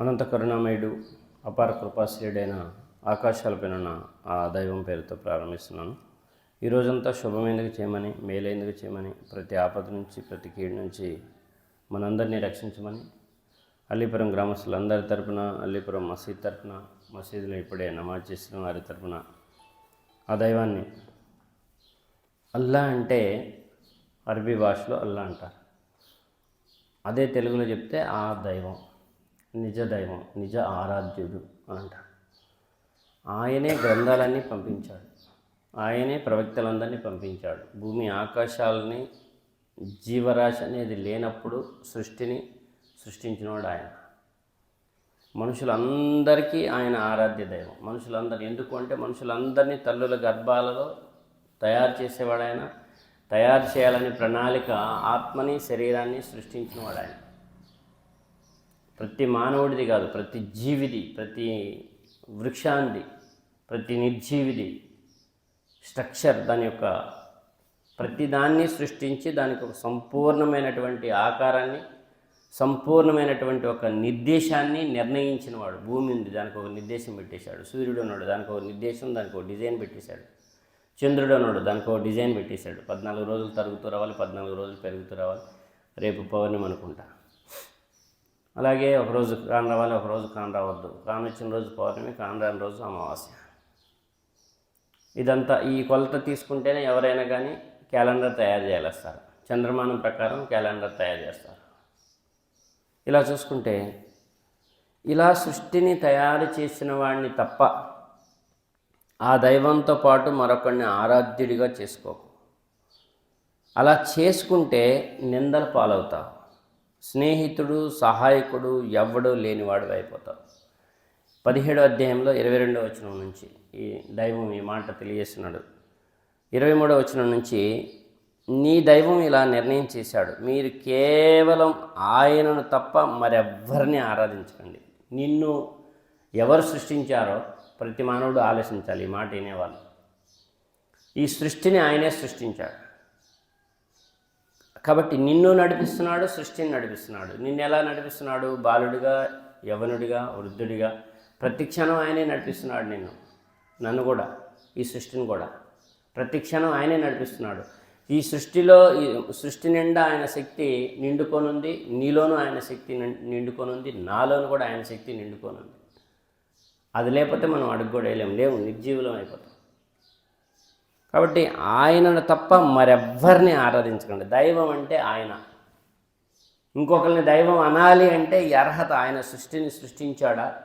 అనంత కరుణామయుడు అపార కృపాశ్రీయుడైన ఆకాశాలపైన ఆ దైవం పేరుతో ప్రారంభిస్తున్నాను. ఈ రోజంతా శుభమైనది చేయమని మేలైనది చేయమని ప్రతి ఆపద నుంచి ప్రతి కీడు నుంచి మనందరినీ రక్షించమని అల్లీపురం గ్రామస్తులందరి తరపున అల్లీపురం మసీద్ తరపున మసీదులో ఇప్పుడే నమాజ్ చేసిన వారి తరపున ఆ దైవాన్ని అల్లా అంటే అరబీ భాషలో అల్లా అంటారు. అదే తెలుగులో చెప్తే ఆ దైవం. నిజ దైవం నిజ ఆరాధ్యుడు అంట. అంటారు ఆయనే గ్రంథాలన్నీ పంపించాడు. ఆయనే ప్రవక్తలందరినీ పంపించాడు. భూమి ఆకాశాలని జీవరాశి అనేది లేనప్పుడు సృష్టిని సృష్టించినవాడు ఆయన. మనుషులందరికీ ఆయన ఆరాధ్య దైవం. మనుషులందరూ ఎందుకు అంటే మనుషులందరినీ తల్లుల గర్భాలలో తయారు చేసేవాడు ఆయన. తయారు చేయాలని ప్రణాళిక ఆత్మని శరీరాన్ని సృష్టించినవాడు ఆయన. ప్రతి మానవుడిది కాదు ప్రతి జీవిది ప్రతి వృక్షాంది ప్రతి నిర్జీవిది స్ట్రక్చర్ దాని యొక్క ప్రతి దాన్ని సృష్టించి దానికి ఒక సంపూర్ణమైనటువంటి ఆకారాన్ని సంపూర్ణమైనటువంటి ఒక నిర్దేశాన్ని నిర్ణయించినవాడు భూమి ఉంది దానికి ఒక నిర్దేశం పెట్టేశాడు. సూర్యుడు ఉన్నాడు దానికి ఒక నిర్దేశం దానికి ఒక డిజైన్ పెట్టేశాడు. చంద్రుడు ఉన్నాడు దానికి ఒక డిజైన్ పెట్టేశాడు. పద్నాలుగు రోజులు తరుగుతూ రావాలి పద్నాలుగు రోజులు పెరుగుతూ రావాలి. రేపు పౌర్ణమి అనుకుంటా. అలాగే ఒకరోజు కాన్ రావాలి ఒకరోజు కాన్ రావద్దు. కాన్ వచ్చిన రోజు పౌర్ణమి కాన్ రాని రోజు అమావాస్య. ఇదంతా ఈ కొలత తీసుకుంటేనే ఎవరైనా కానీ క్యాలెండర్ తయారు చేయాలేస్తారు. చంద్రమానం ప్రకారం క్యాలెండర్ తయారు చేస్తారు. ఇలా చూసుకుంటే ఇలా సృష్టిని తయారు చేసిన వాడిని తప్ప ఆ దైవంతో పాటు మరొకరిని ఆరాధ్యుడిగా చేసుకోకు. అలా చేసుకుంటే నిందల పాలవుతావు. స్నేహితుడు సహాయకుడు ఎవ్వడు లేనివాడు అయిపోతావు పదిహేడో అధ్యాయంలో ఇరవై రెండో వచనం నుంచి ఈ దైవం ఈ మాట తెలియజేస్తున్నాడు. ఇరవై మూడో వచనం నుంచి నీ దైవం ఇలా నిర్ణయం చేశాడు. మీరు కేవలం ఆయనను తప్ప మరెవ్వరిని ఆరాధించకండి. నిన్ను ఎవరు సృష్టించారో ప్రతి మానవుడు ఆలోచించాలి. ఈ మాట వినేవాళ్ళు. ఈ సృష్టిని ఆయనే సృష్టించాడు. కాబట్టి నిన్ను నడిపిస్తున్నాడు సృష్టిని నడిపిస్తున్నాడు. నిన్ను ఎలా నడిపిస్తున్నాడు? బాలుడిగా యవనుడిగా వృద్ధుడిగా. ప్రతి క్షణం ఆయనే నడిపిస్తున్నాడు నిన్ను. నన్ను కూడా ఈ సృష్టిని కూడా. ప్రతి క్షణం ఆయనే నడిపిస్తున్నాడు. ఈ సృష్టిలో ఈ సృష్టి నిండా ఆయన శక్తి నిండుకొనుంది నీలోనూ ఆయన శక్తి నిండుకొనుంది నాలోను కూడా ఆయన శక్తి నిండుకొనుంది. అది లేకపోతే మనం అడుగు కూడా వేయలేము లేవు నిర్జీవులం అయిపోతాం. కాబట్టి ఆయనను తప్ప మరెవ్వరిని ఆరాధించకండి. దైవం అంటే ఆయన. ఇంకొకరిని దైవం అనాలి అంటే ఈ అర్హత ఆయన సృష్టిని సృష్టించాడా?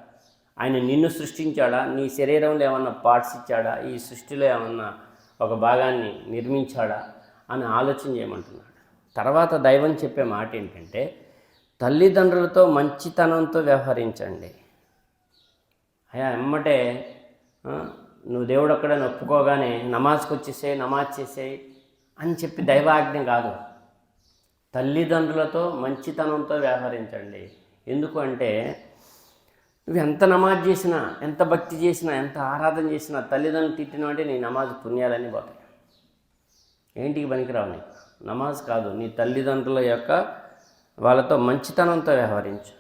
ఆయన నిన్ను సృష్టించాడా? నీ శరీరంలో ఏమన్నా పార్ట్స్ ఇచ్చాడా? ఈ సృష్టిలో ఏమన్నా ఒక భాగాన్ని నిర్మించాడా? అని ఆలోచన చేయమంటున్నాడు. తర్వాత దైవం చెప్పే మాట ఏంటంటే తల్లిదండ్రులతో మంచితనంతో వ్యవహరించండి. అయ్యా ఎమ్మటే నువ్వు దేవుడు ఒక్కడని ఒప్పుకోగానే నమాజ్కి వచ్చేసే నమాజ్ చేసేయి అని చెప్పి దైవాజ్ఞ కాదు. తల్లిదండ్రులతో మంచితనంతో వ్యవహరించండి. ఎందుకు అంటే నువ్వు ఎంత నమాజ్ చేసినా ఎంత భక్తి చేసినా ఎంత ఆరాధన చేసినా తల్లిదండ్రులు తిట్టిన అంటే నీ నమాజ్ పుణ్యాలన్నీ పోతాయి. ఏంటికి పనికిరావు నీకు? నమాజ్ కాదు. నీ తల్లిదండ్రుల యొక్క వాళ్ళతో మంచితనంతో వ్యవహరించు.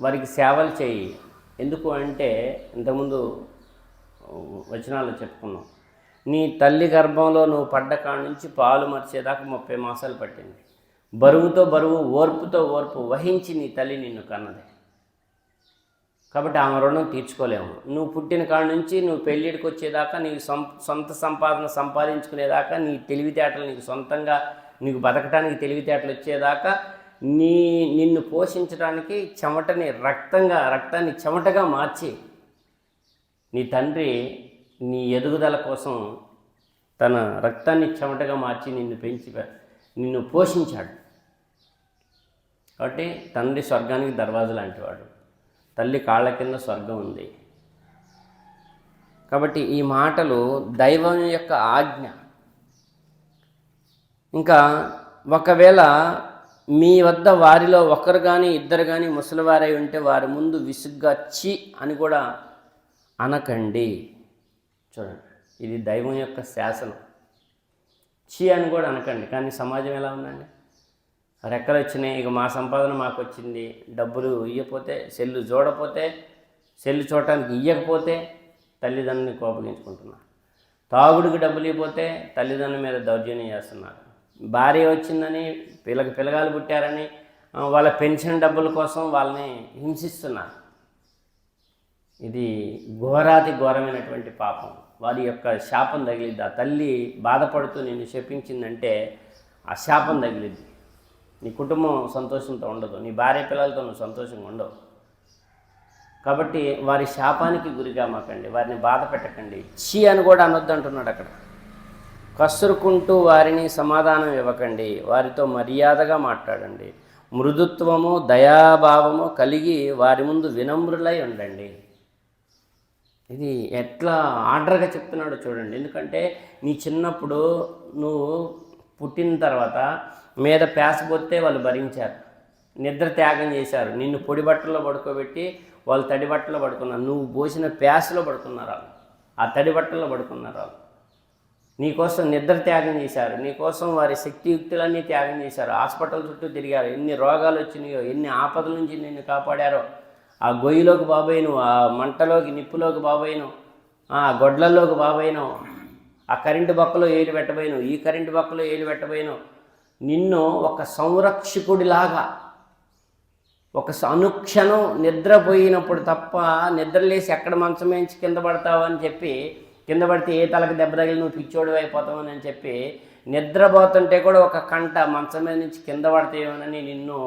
వారికి సేవలు చేయి. ఎందుకు అంటే ఇంతకుముందు వచనాలు చెప్పుకున్నాం. నీ తల్లి గర్భంలో నువ్వు పడ్డ కాడ నుంచి పాలు మర్చేదాకా ముప్పై మాసాలు పట్టింది. బరువుతో బరువు ఓర్పుతో ఓర్పు వహించి నీ తల్లి నిన్ను కన్నది. కాబట్టి ఆమె రుణం తీర్చుకోలేము. నువ్వు పుట్టిన కాడ నుంచి నువ్వు పెళ్ళిడికి వచ్చేదాకా నీకు సొంత సంపాదన సంపాదించుకునేదాకా నీ తెలివితేటలు నీకు సొంతంగా నీకు బతకటానికి తెలివితేటలు వచ్చేదాకా నీ నిన్ను పోషించడానికి చెమటని రక్తంగా రక్తాన్ని చెమటగా మార్చి నీ తండ్రి నీ ఎదుగుదల కోసం తన రక్తాన్ని చెమటగా మార్చి నిన్ను పెంచి నిన్ను పోషించాడు. కాబట్టి తండ్రి స్వర్గానికి దర్వాజ లాంటివాడు. తల్లి కాళ్ళ కింద స్వర్గం ఉంది. కాబట్టి ఈ మాటలు దైవం యొక్క ఆజ్ఞ. ఇంకా ఒకవేళ మీ వద్ద వారిలో ఒకరు కానీ ఇద్దరు కానీ ముసలివారై ఉంటే వారి ముందు విసుగ్గా చి అని కూడా అనకండి. చూడండి ఇది దైవం యొక్క శాసనం. చి అని కూడా అనకండి కానీ సమాజం ఎలా ఉందండి? రెక్కలు వచ్చినాయి ఇక మా సంపాదన మాకు వచ్చింది డబ్బులు ఇవ్వకపోతే సెల్లు చూడపోతే సెల్లు చూడటానికి ఇవ్వకపోతే తల్లిదండ్రుని కోపగించుకుంటున్నారు. తాగుడికి డబ్బులు ఇవ్వకపోతే తల్లిదండ్రుల మీద దౌర్జన్యం చేస్తున్నారు. భార్య వచ్చిందని పిల్లకి పిల్లగాలు పుట్టారని వాళ్ళ పెన్షన్ డబ్బుల కోసం వాళ్ళని హింసిస్తున్నారు. ఇది ఘోరాతి ఘోరమైనటువంటి పాపం. వారి యొక్క శాపం తగిలిద్ది. ఆ తల్లి బాధపడుతూ నిన్ను శపించిందంటే ఆ శాపం తగిలిద్ది. నీ కుటుంబం సంతోషంతో ఉండదు. నీ భార్య పిల్లలతో నువ్వు సంతోషంగా ఉండవు. కాబట్టి వారి శాపానికి గురిగా మాకండి. వారిని బాధ పెట్టకండి. చీ అని కూడా అనొద్దు అంటున్నాడు అక్కడ. కసురుకుంటూ వారిని సమాధానం ఇవ్వకండి. వారితో మర్యాదగా మాట్లాడండి. మృదుత్వము దయాభావము కలిగి వారి ముందు వినమ్రులై ఉండండి. ఇది ఎట్లా ఆర్డర్గా చెప్తున్నాడో చూడండి. ఎందుకంటే నీ చిన్నప్పుడు నువ్వు పుట్టిన తర్వాత మీద పేసపోతే వాళ్ళు భరించారు. నిద్ర త్యాగం చేశారు. నిన్ను పొడి బట్టల్లో పడుకోబెట్టి వాళ్ళు తడి బట్టలో పడుకున్నారు. నువ్వు పోసిన పేసలో పడుకున్నారు వాళ్ళు. ఆ తడి బట్టల్లో పడుకున్నారు వాళ్ళు. నీకోసం నిద్ర త్యాగం చేశారు. నీకోసం వారి శక్తియుక్తులన్నీ త్యాగం చేశారు. హాస్పిటల్ చుట్టూ తిరిగారు. ఎన్ని రోగాలు వచ్చినాయో ఎన్ని ఆపదల నుంచి నిన్ను కాపాడారో. ఆ గొయ్యిలోకి బాబోయిను ఆ మంటలోకి నిప్పులోకి బాబోయిను ఆ గొడ్లల్లోకి బాబోయను ఆ కరెంటు బొక్కలో ఏలు పెట్టబోయను ఈ కరెంటు బొక్కలో ఏలు పెట్టబోయను. నిన్ను ఒక సంరక్షకుడిలాగా ఒక అనుక్షణం నిద్రపోయినప్పుడు తప్ప నిద్రలేసి ఎక్కడ మంచం వేయించి కింద పడతావు అని చెప్పి కింద పడితే ఏ తలకు దెబ్బ తగిలి నువ్వు పిచ్చోడు అయిపోతావని అని చెప్పి నిద్రపోతుంటే కూడా ఒక కంట మంచం మీద నుంచి కింద పడతాయేమోనని నిన్ను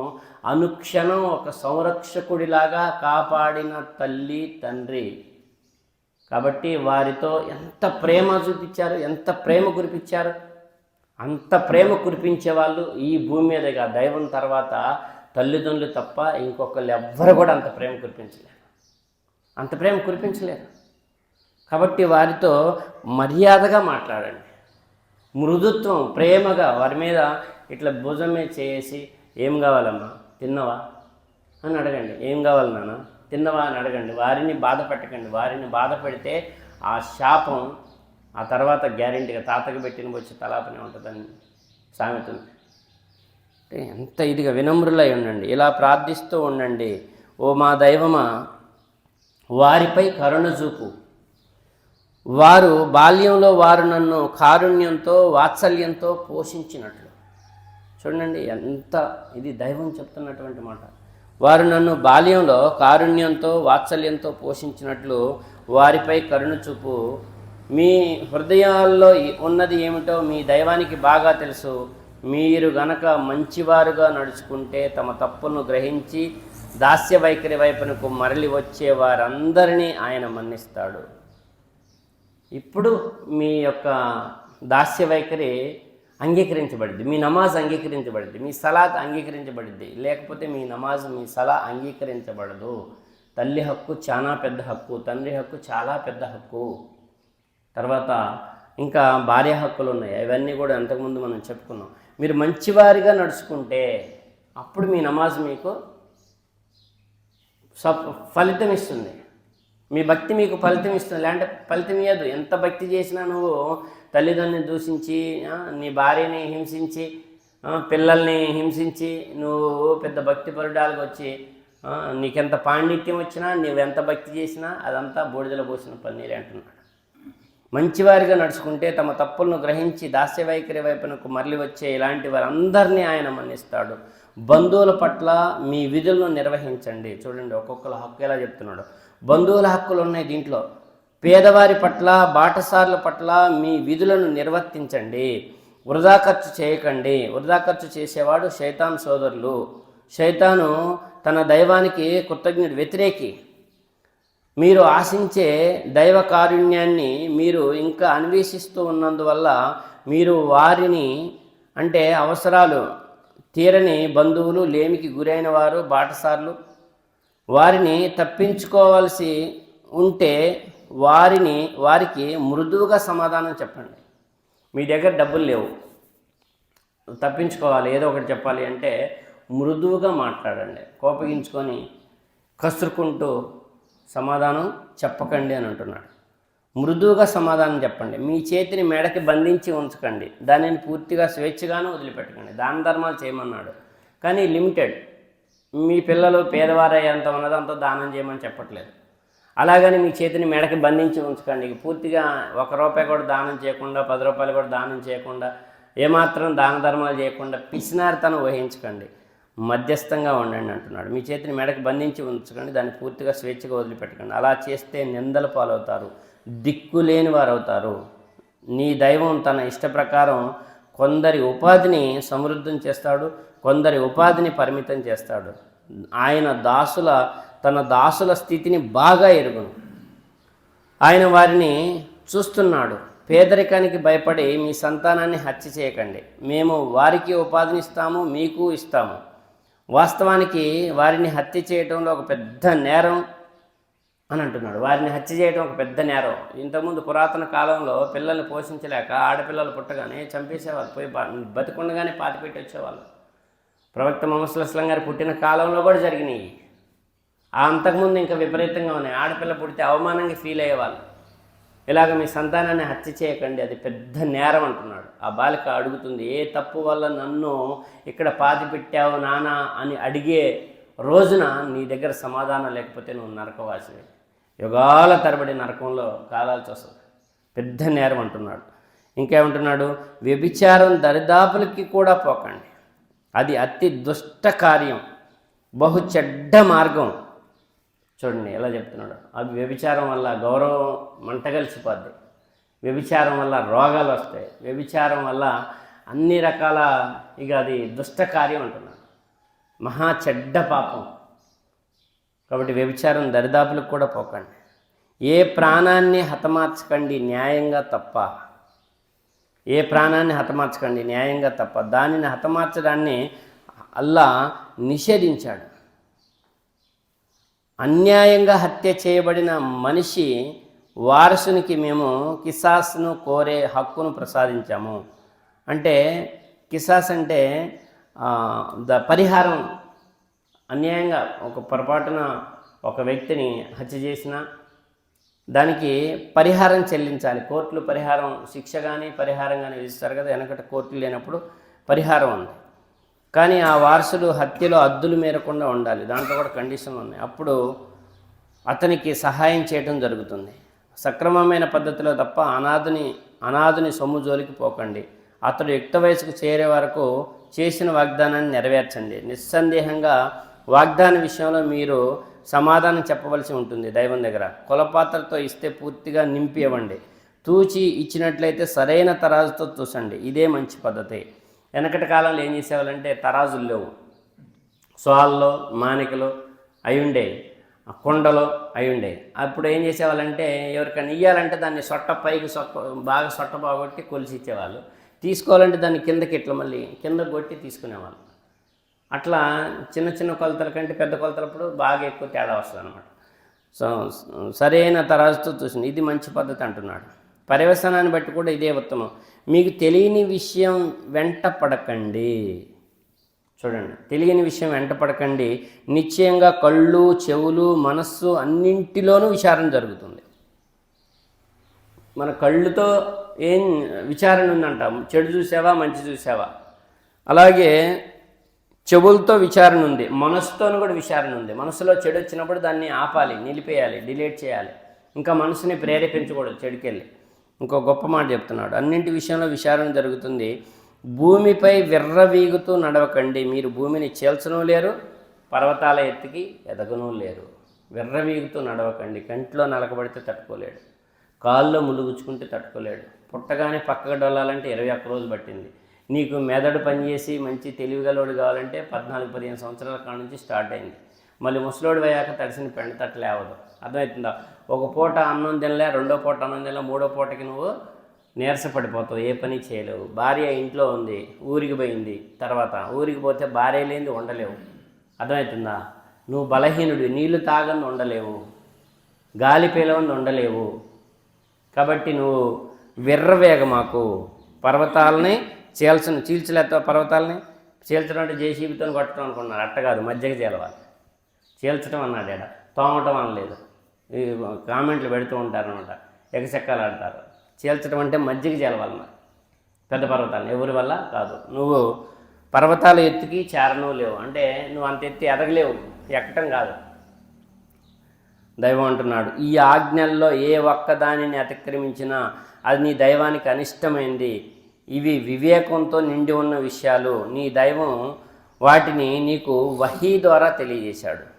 అనుక్షణం ఒక సంరక్షకుడిలాగా కాపాడిన తల్లి తండ్రి. కాబట్టి వారితో ఎంత ప్రేమ చూపించారు ఎంత ప్రేమ కురిపించారు? అంత ప్రేమ కురిపించే వాళ్ళు ఈ భూమి మీదగా. దైవం తర్వాత తల్లిదండ్రులు తప్ప ఇంకొకళ్ళు ఎవ్వరు కూడా అంత ప్రేమ కురిపించలేరు. అంత ప్రేమ కురిపించలేరు. కాబట్టి వారితో మర్యాదగా మాట్లాడండి. మృదుత్వం ప్రేమగా వారి మీద ఇట్లా భుజమే చేసి ఏం కావాలమ్మా? తిన్నవా? అని అడగండి. ఏం కావాలి నాన్న? తిన్నవా అని అడగండి. వారిని బాధ పెట్టకండి. వారిని బాధ పెడితే ఆ శాపం ఆ తర్వాత గ్యారెంటీగా తాతకు పెట్టిన వచ్చి తలాపనే ఉంటుందని సామెత అంటే ఎంత ఇదిగా వినమ్రులై ఉండండి. ఇలా ప్రార్థిస్తూ ఉండండి. ఓ మా దైవమా వారిపై కరుణ చూపు. వారు బాల్యంలో వారు నన్ను కారుణ్యంతో వాత్సల్యంతో పోషించినట్లు. చూడండి ఎంత ఇది దైవం చెప్తున్నటువంటి మాట. వారు నన్ను బాల్యంలో కారుణ్యంతో వాత్సల్యంతో పోషించినట్లు వారిపై కరుణ చూపు. మీ హృదయాల్లో ఉన్నది ఏమిటో మీ దైవానికి బాగా తెలుసు. మీరు గనక మంచివారుగా నడుచుకుంటే తమ తప్పును గ్రహించి దాస్య వైఖరి వైపునకు మరలి వచ్చే వారందరినీ ఆయన మన్నిస్తాడు. ఇప్పుడు మీ యొక్క దాస్య వైఖరి అంగీకరించబడింది మీ నమాజ్ అంగీకరించబడింది మీ సలాత్ అంగీకరించబడింది లేకపోతే మీ నమాజ్ మీ సలా అంగీకరించబడదు. తల్లి హక్కు చాలా పెద్ద హక్కు. తండ్రి హక్కు చాలా పెద్ద హక్కు. తర్వాత ఇంకా భార్య హక్కులు ఉన్నాయి అవన్నీ కూడా అంతకుముందు మనం చెప్పుకున్నాం. మీరు మంచివారిగా నడుచుకుంటే అప్పుడు మీ నమాజ్ మీకు ఫలితం ఇస్తుంది మీ భక్తి మీకు ఫలితం ఇస్తుంది లేదంటే ఫలితం ఇవ్వదు ఎంత భక్తి చేసినా నువ్వు తల్లిదండ్రుని దూషించి నీ భార్యని హింసించి పిల్లల్ని హింసించి నువ్వు పెద్ద భక్తి పరుడాలకు వచ్చి నీకెంత పాండిత్యం వచ్చినా నువ్వెంత భక్తి చేసినా అదంతా బూడిదలో పోసిన పన్నీరే అంటున్నాడు. మంచివారిగా నడుచుకుంటే తమ తప్పులను గ్రహించి దాస్య వైఖరి వైపునకు మరలి వచ్చే ఇలాంటి వారందరినీ ఆయన మన్నిస్తాడు. బంధువుల పట్ల మీ విధులను నిర్వహించండి. చూడండి ఒక్కొక్కరు హక్కు ఎలా చెప్తున్నాడు. బంధువుల హక్కులు ఉన్నాయి దీంట్లో. పేదవారి పట్ల బాటసార్ల పట్ల మీ విధులను నిర్వర్తించండి. వృధా ఖర్చు చేయకండి. వృధా ఖర్చు చేసేవాడు శైతాన్ సోదరులు. శైతాను తన దైవానికి కృతజ్ఞుడు వ్యతిరేకి. మీరు ఆశించే దైవ కారుణ్యాన్ని మీరు ఇంకా అన్వేషిస్తూ ఉన్నందువల్ల మీరు వారిని అంటే అవసరాలు తీరని బంధువులు లేమికి గురైన వారు బాటసార్లు వారిని తప్పించుకోవాల్సి ఉంటే వారిని వారికి మృదువుగా సమాధానం చెప్పండి. మీ దగ్గర డబ్బులు లేవు. తప్పించుకోవాలి ఏదో ఒకటి చెప్పాలి అంటే మృదువుగా మాట్లాడండి. కోపగించుకొని కసురుకుంటూ సమాధానం చెప్పకండి అని అంటున్నాడు. మృదువుగా సమాధానం చెప్పండి. మీ చేతిని మెడకి బంధించి ఉంచకండి. దానిని పూర్తిగా స్వేచ్ఛగాను వదిలిపెట్టకండి. దాన ధర్మాలు చేయమన్నాడు. కానీ లిమిటెడ్. మీ పిల్లలు పేదవారయ్యేంత ఉన్నదంతా దానం చేయమని చెప్పట్లేదు. అలాగని మీ చేతిని మెడకి బంధించి ఉంచకండి. పూర్తిగా ఒక రూపాయి కూడా దానం చేయకుండా పది రూపాయలు కూడా దానం చేయకుండా ఏమాత్రం దాన ధర్మాలు చేయకుండా పిసినారితనం వహించకండి. మధ్యస్థంగా ఉండండి అంటున్నాడు. మీ చేతిని మెడకి బంధించి ఉంచకండి. దాన్ని పూర్తిగా స్వేచ్ఛగా వదిలిపెట్టకండి. అలా చేస్తే నిందల పాలవుతారు. దిక్కులేని వారు అవుతారు నీ దైవం తన ఇష్ట ప్రకారం కొందరి ఉపాధిని సమృద్ధం చేస్తాడు కొందరి ఉపాధిని పరిమితం చేస్తాడు. ఆయన దాసుల తన దాసుల స్థితిని బాగా ఎరుగును. ఆయన వారిని చూస్తున్నాడు. పేదరికానికి భయపడి మీ సంతానాన్ని హత్య చేయకండి. మేము వారికి ఉపాధిని ఇస్తాము మీకు ఇస్తాము. వాస్తవానికి వారిని హత్య చేయటంలో ఒక పెద్ద నేరం అని అంటున్నాడు. వారిని హత్య చేయడం ఒక పెద్ద నేరం. ఇంతకుముందు పురాతన కాలంలో పిల్లల్ని పోషించలేక ఆడపిల్లలు పుట్టగానే చంపేసేవాళ్ళు. పోయి బతికుండగానే పాతిపెట్టి వచ్చేవాళ్ళు. ప్రవక్త మొహమ్మద్ అస్లం గారు పుట్టిన కాలంలో కూడా జరిగినాయి. అంతకుముందు ఇంకా విపరీతంగా ఉన్నాయి. ఆడపిల్ల పుడితే అవమానంగా ఫీల్ అయ్యేవాళ్ళు. ఇలాగ మీ సంతానాన్ని హత్య చేయకండి అది పెద్ద నేరం అంటున్నాడు. ఆ బాలిక అడుగుతుంది ఏ తప్పు వల్ల నన్ను ఇక్కడ పాతి పెట్టావు నానా? అని అడిగే రోజున నీ దగ్గర సమాధానం లేకపోతే నువ్వు నరకవాసివి. యుగాల తరబడి నరకంలో కాలాల్సి వస్తుంది పెద్ద నేరం అంటున్నాడు. ఇంకేమంటున్నాడు? వ్యభిచారం దరిదాపులకి కూడా పోకండి. అది అతి దుష్ట కార్యం. బహు చెడ్డ మార్గం. చూడండి ఎలా చెప్తున్నాడు. అది వ్యభిచారం వల్ల గౌరవం మంటగలిసిపోద్ది వ్యభిచారం వల్ల రోగాలు వస్తాయి. వ్యభిచారం వల్ల అన్ని రకాల ఇక అది దుష్టకార్యం అంటున్నాడు. మహా చెడ్డ పాపం. కాబట్టి వ్యభిచారం దరిదాపులకు కూడా పోకండి. ఏ ప్రాణాన్ని హతమార్చకండి న్యాయంగా తప్ప. ఏ ప్రాణాన్ని హతమార్చకండి న్యాయంగా తప్ప. దానిని హతమార్చడాన్ని అల్లా నిషేధించాడు. అన్యాయంగా హత్య చేయబడిన మనిషి వారసునికి మేము కిసాస్ను కోరే హక్కును ప్రసాదించాము. అంటే కిసాస్ అంటే ద పరిహారం అన్యాయంగా ఒక పొరపాటున ఒక వ్యక్తిని హత్య చేసిన దానికి పరిహారం చెల్లించాలి. కోర్టులు పరిహారం శిక్ష కానీ పరిహారం కానీ విధిస్తారు కదా వెనకట కోర్టులు లేనప్పుడు పరిహారం ఉంది. కానీ ఆ వారసులు హత్యలో అద్దులు మేరకుండా ఉండాలి. దాంట్లో కూడా కండిషన్లు ఉన్నాయి. అప్పుడు అతనికి సహాయం చేయడం జరుగుతుంది. సక్రమమైన పద్ధతిలో తప్ప అనాథుని అనాథుని సొమ్ము జోలికి పోకండి. అతడు యుక్త వయసుకు చేరే వరకు చేసిన వాగ్దానాన్ని నెరవేర్చండి. నిస్సందేహంగా వాగ్దాన విషయంలో మీరు సమాధానం చెప్పవలసి ఉంటుంది దైవం దగ్గర. కులపాత్రతో ఇస్తే పూర్తిగా నింపి ఇవ్వండి తూచి ఇచ్చినట్లయితే సరైన తరాజుతో చూసండి ఇదే మంచి పద్ధతి. వెనకటి కాలంలో ఏం చేసేవాళ్ళంటే తరాజులు లేవు. సోల్లో మానికలు అయి ఉండేవి ఆ కుండలో అయి ఉండేవి అప్పుడు ఏం చేసేవాళ్ళంటే ఎవరికైనా ఇయ్యాలంటే దాన్ని సొట్ట పైకి సొట్ట బాగా సొట్ట బాగొట్టి కొలిసి ఇచ్చేవాళ్ళు. తీసుకోవాలంటే దాన్ని కిందకి ఇట్లా మళ్ళీ కింద కొట్టి తీసుకునేవాళ్ళు. అట్లా చిన్న చిన్న కొలతల కంటే పెద్ద కొలతలప్పుడు బాగా ఎక్కువ తేడా వస్తుంది అనమాట సో సరైన తరాజుతో చూసింది. ఇది మంచి పద్ధతి అంటున్నాడు. పర్యవసనాన్ని బట్టి కూడా ఇదే ఉత్తమం. మీకు తెలియని విషయం వెంట పడకండి. చూడండి తెలియని విషయం వెంట పడకండి. నిశ్చయంగా కళ్ళు చెవులు మనస్సు అన్నింటిలోనూ విచారణ జరుగుతుంది. మన కళ్ళుతో ఏం విచారణ ఉందంట? చెడు చూసావా? మంచి చూసావా? అలాగే చెవులతో విచారణ ఉంది మనసుతోనూ కూడా విచారణ ఉంది. మనసులో చెడు వచ్చినప్పుడు దాన్ని ఆపాలి నిలిపేయాలి డిలీట్ చేయాలి. ఇంకా మనసుని ప్రేరేపించకూడదు చెడుకెళ్ళి. ఇంకో గొప్ప మాట చెప్తున్నాడు. అన్నింటి విషయంలో విచారణ జరుగుతుంది. భూమిపై విర్రవీగుతూ నడవకండి. మీరు భూమిని చేల్చను లేరు పర్వతాల ఎత్తుకి ఎదగను లేరు. విర్రవీగుతూ నడవకండి. కంట్లో నలకబడితే తట్టుకోలేడు. కాల్లో ములుగుచ్చుకుంటే తట్టుకోలేడు. పుట్టగానే పక్కకు డొల్లాలంటే ఇరవై ఒక్క రోజు పట్టింది. నీకు మెదడు పనిచేసి మంచి తెలివిగలోడు కావాలంటే పద్నాలుగు పదిహేను సంవత్సరాల కాడ నుంచి స్టార్ట్ అయింది. మళ్ళీ ముసలోడు అయ్యాక తడిసిన పెండ తట్టలేవదు. అర్థమవుతుందా? ఒక పూట అన్నం తినలే రెండో పూట అన్నం తినలే మూడో పూటకి నువ్వు నీరసపడిపోతావు ఏ పని చేయలేవు. భార్య ఇంట్లో ఉంది ఊరికి పోయింది తర్వాత. ఊరికి పోతే భార్య లేనిది ఉండలేవు. అర్థమవుతుందా? నువ్వు బలహీనుడు నీళ్ళు తాగని ఉండలేవు గాలి పీలవని ఉండలేవు. కాబట్టి నువ్వు విర్రవేగ మాకు పర్వతాలని చీల్చను చీల్చలేత పర్వతాలని చీల్చడం అంటే జేసీబీతో కొట్టడం అనుకున్నాడు అట్ట కాదు మధ్యకి చీలవాలి. చీల్చడం అన్నాడు ఏడా తోమటం అనలేదు. కామెంట్లు పెడుతూ ఉంటారనమాట ఎగసెక్కాలు ఆడతారు. చీల్చడం అంటే మజ్జిగ చీలవాలన్నారు పెద్ద పర్వతాలను ఎవరి వల్ల? కాదు. నువ్వు పర్వతాల ఎత్తుకి చేరను లేవు. అంటే నువ్వు అంత ఎత్తి ఎదగలేవు. ఎక్కటం కాదు. దైవం అంటున్నాడు ఈ ఆజ్ఞల్లో ఏ ఒక్కదానిని అతిక్రమించినా అది నీ దైవానికి అనిష్టమైంది. ఇవి వివేకంతో నిండి ఉన్న విషయాలు. నీ దైవం వాటిని నీకు వహీ ద్వారా తెలియజేశాడు.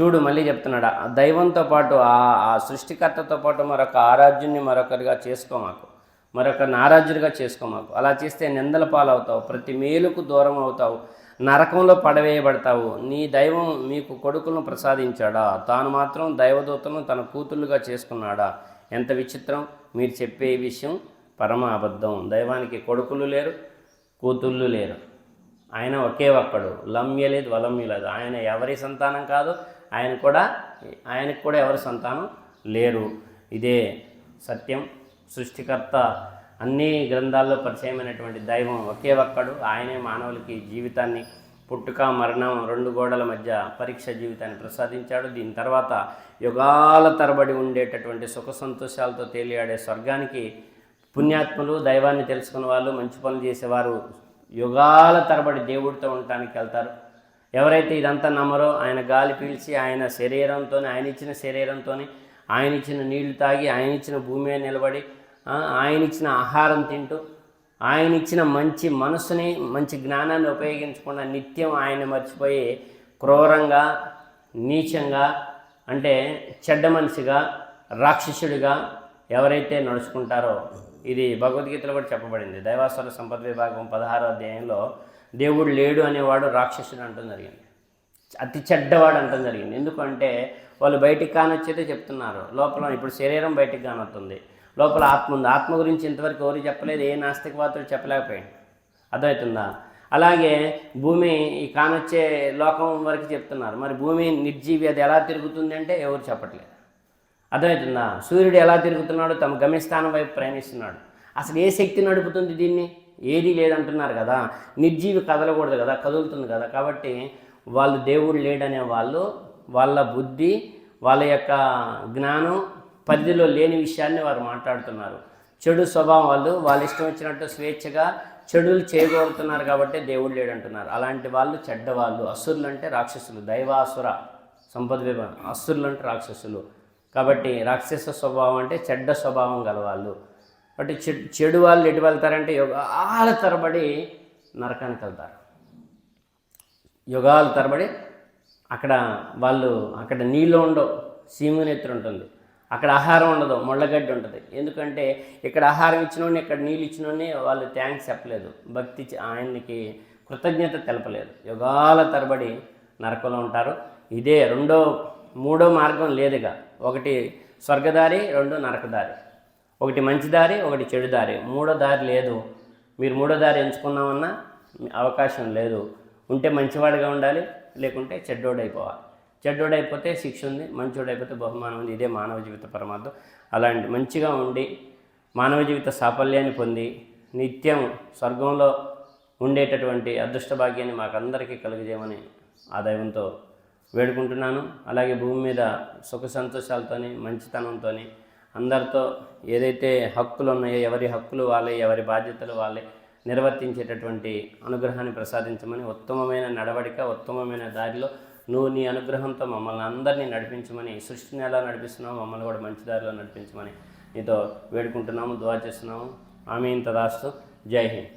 చూడు మళ్ళీ చెప్తున్నాడు ఆ దైవంతో పాటు ఆ ఆ సృష్టికర్తతో పాటు మరొక ఆరాధ్యుని మరొకరిగా చేసుకో మాకు మరొకరిని ఆరాధ్యుడిగా చేసుకో మాకు. అలా చేస్తే నిందల పాలవుతావు ప్రతి మేలుకు దూరం అవుతావు నరకంలో పడవేయబడతావు. నీ దైవం మీకు కొడుకులను ప్రసాదించాడా? తాను మాత్రం దైవదూతలను తన కూతుళ్ళుగా చేసుకున్నాడా? ఎంత విచిత్రం. మీరు చెప్పే విషయం పరమ అబద్ధం. దైవానికి కొడుకులు లేరు కూతుళ్ళు లేరు. ఆయన ఒకే ఒక్కడు. లమ్య లేదు వలమ్య లేదు. ఆయన ఎవరి సంతానం కాదు ఆయన కూడా ఆయనకు కూడా ఎవరి సంతానం లేరు ఇదే సత్యం. సృష్టికర్త అన్ని గ్రంథాల్లో పరిచయమైనటువంటి దైవం ఒకే ఒక్కడు. ఆయనే మానవులకి జీవితాన్ని పుట్టుక మరణం రెండు గోడల మధ్య పరీక్ష జీవితాన్ని ప్రసాదించాడు. దీని తర్వాత యుగాల తరబడి ఉండేటటువంటి సుఖ సంతోషాలతో తేలియాడే స్వర్గానికి పుణ్యాత్ములు దైవాన్ని తెలుసుకున్న వాళ్ళు మంచి పనులు చేసేవారు యుగాల తరబడి దేవుడితో ఉండటానికి వెళ్తారు. ఎవరైతే ఇదంతా నమ్మరో ఆయన గాలి పీల్చి ఆయన శరీరంతో ఆయన ఇచ్చిన శరీరంతో ఆయన ఇచ్చిన నీళ్ళు తాగి ఆయన ఇచ్చిన భూమి మీద నిలబడి ఆయన ఇచ్చిన ఆహారం తింటూ ఆయన ఇచ్చిన మంచి మనసుని మంచి జ్ఞానాన్ని ఉపయోగించకుండా నిత్యం ఆయన మర్చిపోయి క్రూరంగా నీచంగా అంటే చెడ్డ మనిషిగా రాక్షసుడిగా ఎవరైతే నడుచుకుంటారో ఇది భగవద్గీతలో కూడా చెప్పబడింది. దైవాసుర సంపద విభాగం పదహారో అధ్యాయంలో దేవుడు లేడు అనేవాడు రాక్షసుడు అంటం జరిగింది. అతి చెడ్డవాడు అంటం జరిగింది. ఎందుకంటే వాళ్ళు బయటికి కానొచ్చేదే చెప్తున్నారు. లోపల ఇప్పుడు శరీరం బయటికి కానొస్తుంది లోపల ఆత్మ ఉంది. ఆత్మ గురించి ఇంతవరకు ఎవరు చెప్పలేదు. ఏ నాస్తికవాదుడు చెప్పలేకపోయాడు అర్థమవుతుందా? అలాగే భూమి ఈ కానొచ్చే లోకం వరకు చెప్తున్నారు. మరి భూమి నిర్జీవి అది ఎలా తిరుగుతుంది అంటే ఎవరు చెప్పట్లేదు. అర్థమవుతుందా? సూర్యుడు ఎలా తిరుగుతున్నాడో తమ గమ్యస్థానం వైపు ప్రయాణిస్తున్నాడు. అసలు ఏ శక్తి నడుపుతుంది దీన్ని? ఏది లేదంటున్నారు కదా నిర్జీవి కదలకూడదు కదా కదులుతుంది కదా. కాబట్టి వాళ్ళు దేవుడు లేడనే వాళ్ళు వాళ్ళ బుద్ధి వాళ్ళ యొక్క జ్ఞానం పరిధిలో లేని విషయాన్ని వారు మాట్లాడుతున్నారు. చెడు స్వభావం వాళ్ళు వాళ్ళ ఇష్టం వచ్చినట్టు స్వేచ్ఛగా చెడులు చేయగలుగుతున్నారు కాబట్టి దేవుడు లేడంటున్నారు. అలాంటి వాళ్ళు చెడ్డవాళ్ళు అసురులు అంటే రాక్షసులు దైవాసుర సంపద విభాగం. అసురులు అంటే రాక్షసులు. కాబట్టి రాక్షస స్వభావం అంటే చెడ్డ స్వభావం గలవాళ్ళు. కాబట్టి చెడు చెడు వాళ్ళు ఎటు వెళ్తారంటే యుగాల తరబడి నరకానికి వెళ్తారు. యుగాల తరబడి అక్కడ వాళ్ళు అక్కడ నీళ్ళు ఉండవు సీమునెత్తురు ఉంటుంది. అక్కడ ఆహారం ఉండదు ముళ్ళగడ్డి ఉంటుంది. ఎందుకంటే ఇక్కడ ఆహారం ఇచ్చినోడిని ఇక్కడ నీళ్ళు ఇచ్చినోడిని వాళ్ళు థ్యాంక్స్ చెప్పలేదు. భక్తి ఆయనకి కృతజ్ఞత తెలపలేదు. యుగాల తరబడి నరకంలో ఉంటారు. ఇదే రెండో మూడో మార్గం లేదుగా. ఒకటి స్వర్గదారి రెండు నరకదారి. ఒకటి మంచి దారి ఒకటి చెడు దారి. మూడో దారి లేదు. మీరు మూడో దారి ఎంచుకున్నామన్నా అవకాశం లేదు. ఉంటే మంచివాడిగా ఉండాలి లేకుంటే చెడ్డోడైపోవాలి. చెడ్డోడైపోతే శిక్ష ఉంది మంచోడైపోతే బహుమానం ఉంది. ఇదే మానవ జీవిత పరమార్థం. అలాంటి మంచిగా ఉండి మానవ జీవిత సాఫల్యాన్ని పొంది నిత్యం స్వర్గంలో ఉండేటటువంటి అదృష్ట భాగ్యాన్ని మాకందరికీ కలుగజేయమని ఆ దైవంతో వేడుకుంటున్నాను. అలాగే భూమి మీద సుఖ సంతోషాలతోని మంచితనంతోని అందరితో ఏదైతే హక్కులు ఉన్నాయో ఎవరి హక్కులు వాళ్ళే ఎవరి బాధ్యతలు వాళ్ళే నిర్వర్తించేటటువంటి అనుగ్రహాన్ని ప్రసాదించమని ఉత్తమమైన నడవడిక ఉత్తమమైన దారిలో నువ్వు నీ అనుగ్రహంతో మమ్మల్ని అందరినీ నడిపించమని సృష్టిని ఎలా నడిపిస్తున్నావు మమ్మల్ని కూడా మంచి దారిలో నడిపించమని నీతో వేడుకుంటున్నాము దువా చేస్తున్నాము. ఆమె ఇంత రాస్తూ జై హింద్.